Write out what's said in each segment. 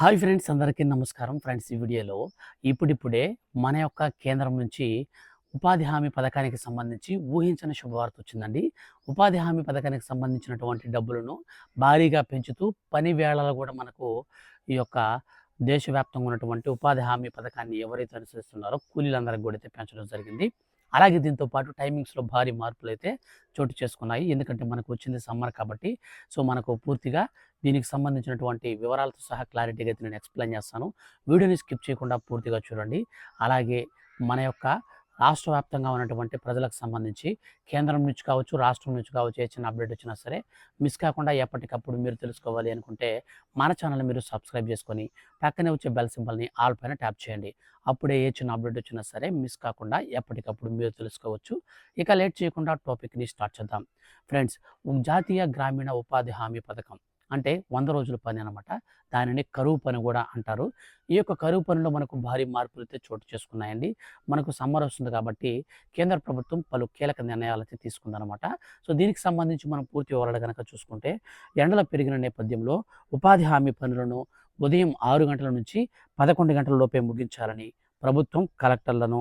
Hi friends అందరికీ నమస్కారం. Friends ఈ వీడియోలో ఇప్పుడిప్పుడే మన యొక్క కేంద్రం నుంచి ఉపాధి హామీ పథకానికి సంబంధించి ఊహించని శుభవార్త వచ్చిందండి. ఉపాధి హామీ పథకానికి సంబంధించినటువంటి డబ్బులను భారీగా పెంచుతూ పని వేళలు కూడా మనకు ఈ యొక్క దేశవ్యాప్తంగా ఉన్నటువంటి ఉపాధి హామీ పథకాన్ని ఎవరైతే అనుసరిస్తున్నారో కూలీలందరికీ కూడా అయితే పెంచడం జరిగింది. అలాగే దీంతో పాటు టైమింగ్స్లో భారీ మార్పులు అయితే చోటు చేసుకున్నాయి. ఎందుకంటే మనకు వచ్చింది సమ్మర్ కాబట్టి సో మనకు పూర్తిగా దీనికి సంబంధించినటువంటి వివరాలతో సహా క్లారిటీగా అయితే నేను ఎక్స్ప్లెయిన్ చేస్తాను. వీడియోని స్కిప్ చేయకుండా పూర్తిగా చూడండి. అలాగే మన యొక్క రాష్ట్ర వ్యాప్తంగా ఉన్నటువంటి ప్రజలకు సంబంధించి కేంద్రం నుంచి కావచ్చు రాష్ట్రం నుంచి కావచ్చు ఏ చిన్న అప్డేట్ వచ్చినా సరే మిస్ కాకుండా ఎప్పటికప్పుడు మీరు తెలుసుకోవాలి అనుకుంటే మన ఛానల్ మీరు సబ్స్క్రైబ్ చేసుకొని పక్కనే వచ్చే బెల్ సింబల్ని ఆల్ పైన ట్యాప్ చేయండి. అప్పుడే ఏ చిన్న అప్డేట్ వచ్చినా సరే మిస్ కాకుండా ఎప్పటికప్పుడు మీరు తెలుసుకోవచ్చు. ఇక లేట్ చేయకుండా టాపిక్ని స్టార్ట్ చేద్దాం. ఫ్రెండ్స్ జాతీయ గ్రామీణ ఉపాధి హామీ పథకం. అంటే వంద రోజుల పని అనమాట దానిని కరువు పని కూడా అంటారు. ఈ యొక్క కరువు పనిలో మనకు భారీ మార్పులు అయితే చోటు చేసుకున్నాయండి. మనకు సమ్మర్ వస్తుంది కాబట్టి కేంద్ర ప్రభుత్వం పలు కీలక నిర్ణయాలు అయితే తీసుకుందనమాట సో దీనికి సంబంధించి మనం పూర్తి వివరాలు కనుక చూసుకుంటే ఎండల పెరిగిన నేపథ్యంలో ఉపాధి హామీ పనులను ఉదయం ఆరు గంటల నుంచి పదకొండు గంటల లోపే ముగించాలని ప్రభుత్వం కలెక్టర్లను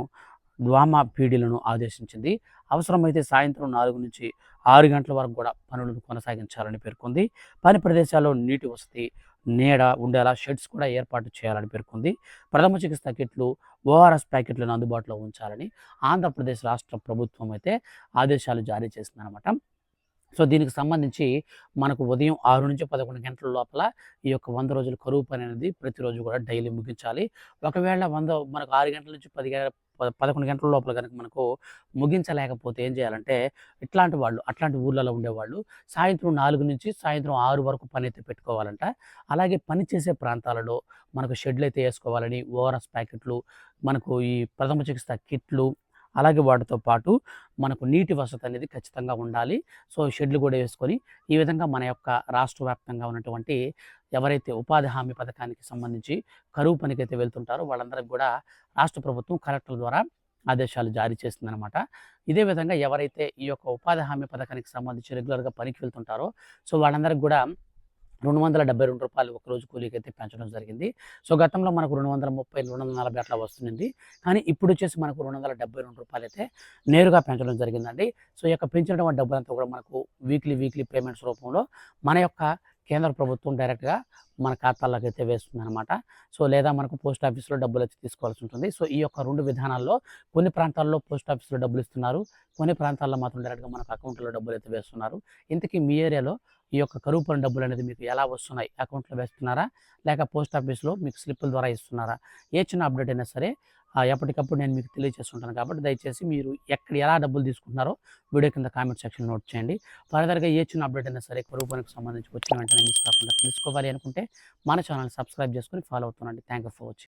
ద్వామా పీడీలను ఆదేశించింది. అవసరమైతే సాయంత్రం నాలుగు నుంచి ఆరు గంటల వరకు కూడా పనులను కొనసాగించాలని పేర్కొంది. పని ప్రదేశాల్లో నీటి వసతి నీడ ఉండేలా షెడ్స్ కూడా ఏర్పాటు చేయాలని పేర్కొంది. ప్రథమ చికిత్స కిట్లు ఓఆర్ఎస్ ప్యాకెట్లను అందుబాటులో ఉంచాలని ఆంధ్రప్రదేశ్ రాష్ట్ర ప్రభుత్వం అయితే ఆదేశాలు జారీ చేసిందనమాట సో దీనికి సంబంధించి మనకు ఉదయం ఆరు నుంచి పదకొండు గంటల లోపల ఈ యొక్క వంద రోజుల కరువు పని అనేది ప్రతిరోజు కూడా డైలీ ముగించాలి. ఒకవేళ వంద మనకు ఆరు గంటల నుంచి పది పదకొండు గంటల లోపల కనుక మనకు ముగించలేకపోతే ఏం చేయాలంటే ఇట్లాంటి వాళ్ళు అట్లాంటి ఊర్లలో ఉండేవాళ్ళు సాయంత్రం నాలుగు నుంచి సాయంత్రం ఆరు వరకు పని అయితే పెట్టుకోవాలంట. అలాగే పని చేసే ప్రాంతాలలో మనకు షెడ్లు అయితే వేసుకోవాలని ఓఆర్ఎస్ ప్యాకెట్లు మనకు ఈ ప్రథమ చికిత్స కిట్లు అలాగే వాటితో పాటు మనకు నీటి వసతి అనేది ఖచ్చితంగా ఉండాలి. సో షెడ్లు కూడా వేసుకొని ఈ విధంగా మన యొక్క రాష్ట్ర వ్యాప్తంగా ఉన్నటువంటి ఎవరైతే ఉపాధి హామీ పథకానికి సంబంధించి కరువు పనికైతే వెళ్తుంటారో వాళ్ళందరికీ కూడా రాష్ట్ర ప్రభుత్వం కలెక్టర్ల ద్వారా ఆదేశాలు జారీ చేసిందనమాట ఇదే విధంగా ఎవరైతే ఈ యొక్క ఉపాధి హామీ పథకానికి సంబంధించి రెగ్యులర్గా పనికి వెళ్తుంటారో సో వాళ్ళందరికీ కూడా రెండు వందల డెబ్బై రెండు రూపాయలు ఒక రోజు కూలీకి అయితే పెంచడం జరిగింది. సో గతంలో మనకు రెండు వందల ముప్పై రెండు వందల నలభై అట్లా వస్తుంది కానీ ఇప్పుడు వచ్చేసి మనకు రెండు వందల డెబ్బై రెండు రూపాయలు అయితే నేరుగా పెంచడం జరిగిందండి. సో ఈ యొక్క పెంచినటువంటి డబ్బులంతా కూడా మనకు వీక్లీ వీక్లీ పేమెంట్స్ రూపంలో మన యొక్క కేంద్ర ప్రభుత్వం డైరెక్ట్గా మన ఖాతాల్లోకి అయితే వేస్తుంది అనమాట సో లేదా మనకు పోస్ట్ ఆఫీస్లో డబ్బులు అయితే తీసుకోవాల్సి ఉంటుంది. సో ఈ యొక్క రెండు విధానాల్లో కొన్ని ప్రాంతాల్లో పోస్ట్ ఆఫీస్లో డబ్బులు ఇస్తున్నారు. కొన్ని ప్రాంతాల్లో మాత్రం డైరెక్ట్గా మనకు అకౌంట్లో డబ్బులు అయితే వేస్తున్నారు. ఇంతకీ మీ ఏరియాలో ఈ యొక్క కరువు పని డబ్బులు అనేది మీకు ఎలా వస్తున్నాయి? అకౌంట్లో వేస్తున్నారా? లేక పోస్ట్ ఆఫీస్లో మీకు స్లిప్పుల ద్వారా ఇస్తున్నారా? ఏ చిన్న అప్డేట్ అయినా సరే ఎప్పటికప్పుడు నేను మీకు తెలియజేస్తుంటాను కాబట్టి దయచేసి మీరు ఎక్కడ ఎలా డబ్బులు తీసుకుంటున్నారో వీడియో కింద కామెంట్ సెక్షన్ నోట్ చేయండి. ఫర్దర్గా ఏ చిన్న అప్డేట్ అయినా సరే కరువు పనికి సంబంధించి వచ్చిన వెంటనే మిస్ కాకుండా తెలుసుకోవాలి అనుకుంటే మన ఛానల్ సబ్స్క్రైబ్ చేసుకుని follow అవుతుండండి. Thank you for watching.